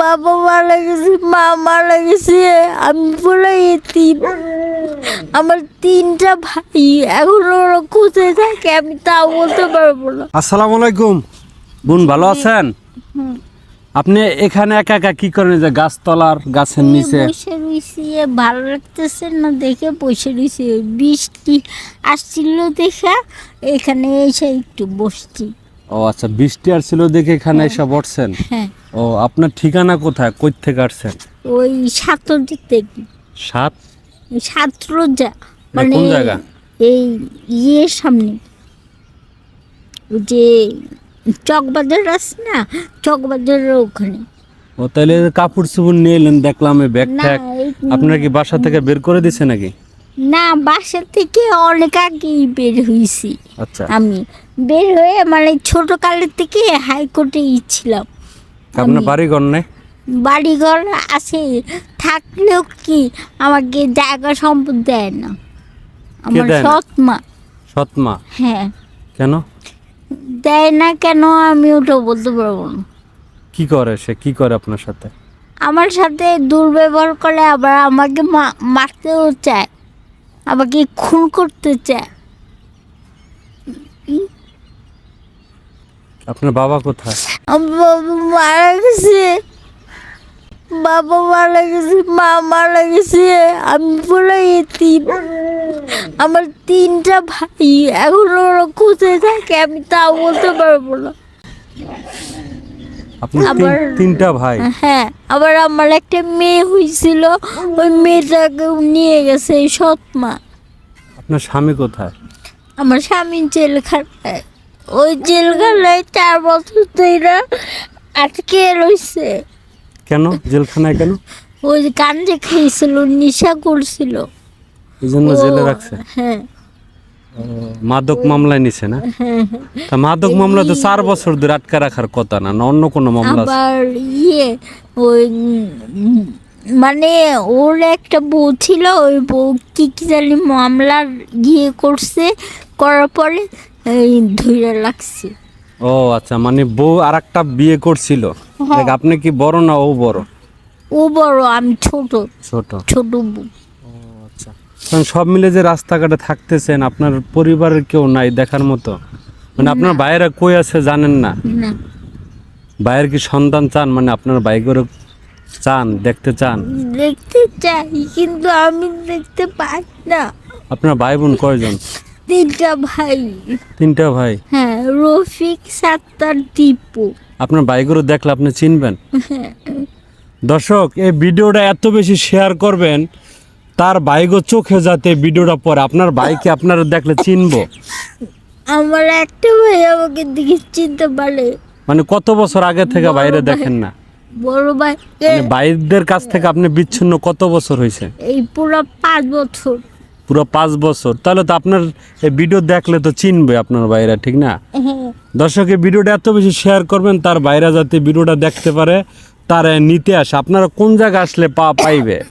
বাবা মারা গেছে মা মারা গেছে আমি পুরো এতিম আমার তিনটা ভাই এখন ওরা কোথায় থাকে আমি তাও বলতে পারব না। আসসালামু আলাইকুম। বোন ভালো আছেন? আপনি এখানে একা একা কি করেন যে গাছতলার গাছের নিচে? বসে ভালো লাগতেছে না দেখে বসে রয়েছি বৃষ্টি আসছিল দেখা এখানে এসে একটু বসছি। ও আচ্ছা বৃষ্টি আসছিল দেখে এখানে এসে বসছেন? হ্যাঁ। ও আপনার ঠিকানা কোথায়? কই থেকে আসছেন? ওই ছাত্রদের থেকে। সাত? ছাত্র যা না, কোন জায়গা? এই ইয়ের সামনে। যে চকবাজার আছে না? চকবাজারের ওখানে। ও তাহলে কাপড় চোপড় নিয়ে এলেন দেখলাম এই ব্যাগটা ট্যাগ আপনার কি বাসা থেকে বের করে দিছে নাকি? না বাসা থেকে অনেক আগেই বের হয়েছি আচ্ছা। আমি। বের হয়ে মানে ছোট কালের থেকে হাইকোর্টে ছিলাম। আপনার বাড়ি ঘর নেই? বাড়িঘর আছে থাকলেও কি আমাকে জায়গা সম্পদ দেয় না। আমার দেয় না? সৎ মা সৎমা? হ্যাঁ। কেন? দেয় না কেন আমি ওটা বলতে পারব না। কি করে সে? কি করে আপনার সাথে? আমার সাথে দুর্ব্যবহার করে আবার আমাকে মা- মারতেও চায়। আমাকে খুন করতে চায়। আপনার বাবা কোথায়? বাবা মারা গেছে। বাবা মারা গেছে মা মারা গেছে। আমি পুরো এতিম আমার তিনটা ভাই এখন ওরা কোথায় থাকে আমি তাও বলতে পারব না। আবার- তিনটা ভাই? হ্যাঁ আবার আমার একটা মেয়ে হয়েছিল ওই মেয়েটাকে নিয়ে গেছে এই সৎ মা। আপনার স্বামী কোথায়? আমার স্বামী জেলখানায়। ওই জেলখানায় চার বছর ধরে আটকে রয়েছে কেন? জেলখানায় কেন? ওই কান্দে খেয়েছিল নেশা করছিল। এই জন্য জেলে রাখছে? হ্যাঁ। মাদক মামলায় নিছে না? তা মাদক মামলা তো চার বছর ধরে আটকা রাখার কথা না অন্য কোনো মামলা? আবার ইয়ে ওই মানে ওর একটা বউ ছিল ওই বউ কি কি জানি মামলার গিয়ে করছে করার পরে এই ধুইরা লাগছে ও আচ্ছা মানে বউ আর একটা বিয়ে করছিল। হ্যাঁ। দেখ, আপনি কি বড় না ও বড়? ও বড় আমি ছোট। ছোট। ছোট বউ। আচ্ছা। কারণ সব মিলে যে রাস্তাঘাটে থাকতেছেন আপনার পরিবারের কেউ নাই দেখার মতো। মানে আপনার ভাইয়েরা কই আছে জানেন না? না। ভাইয়ের কি সন্তান চান? মানে আপনার ভাই করে চান দেখতে চান? দেখতে চাই কিন্তু আমি দেখতে পাই না। আপনার ভাই বোন কয়জন? তিনটা ভাই। তিনটা ভাই? হ্যাঁ রফিক সাত্তার দীপু আপনার ভাইগুলো দেখলে আপনি চিনবেন। দর্শক এই ভিডিওটা এত বেশি শেয়ার করবেন তার বাইকও চোখে যাতে ভিডিওটা পরে আপনার ভাইকে আপনারা দেখলে চিনবো। আমার একটা ভাই আমাকে দেখে চিনতে পারে। মানে কত বছর আগে থেকে বাইরে দেখেন না? বড় ভাই মানে বাইকদের কাছ থেকে আপনি বিচ্ছিন্ন কত বছর হয়েছে? এই পুরো পাঁচ বছর। পুরো পাঁচ বছর। তাহলে তো আপনার এই ভিডিও দেখলে তো চিনবে আপনার বাইরা ঠিক না? দর্শক এই ভিডিওটা এত বেশি শেয়ার করবেন তার বাইরা যাতে ভিডিওটা দেখতে পারে তার নিতে আসে। আপনারা কোন জায়গায় আসলে পা পাইবে?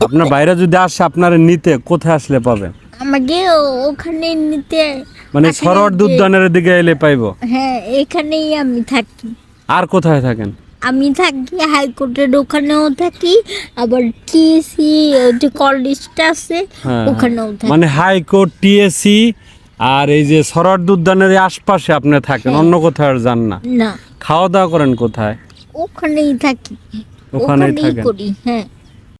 আপনার বাইরে যদি আসে আপনারা নিতে কোথায় আসলে পাবে? আমাকে ওখানে নিতে মানে সরোয়ার যে- দুধদানের দিকে এলে পাইবো? হ্যাঁ এখানেই আমি থাকি। আর কোথায় থাকেন? আমি থাকি হাইকোর্টের ওখানেও থাকি আবার টিএসি যে কলেজটা আছে হ্যাঁ, ওখানেও থাকি। মানে হাইকোর্ট টিএসি আর এই যে সরার উদ্যানের আশপাশে আপনি থাকেন হ্যাঁ। অন্য কোথাও আর যান না? না। খাওয়া দাওয়া করেন কোথায়? ওখানেই থাকি। ওখানেই থাকেন। করি হ্যাঁ।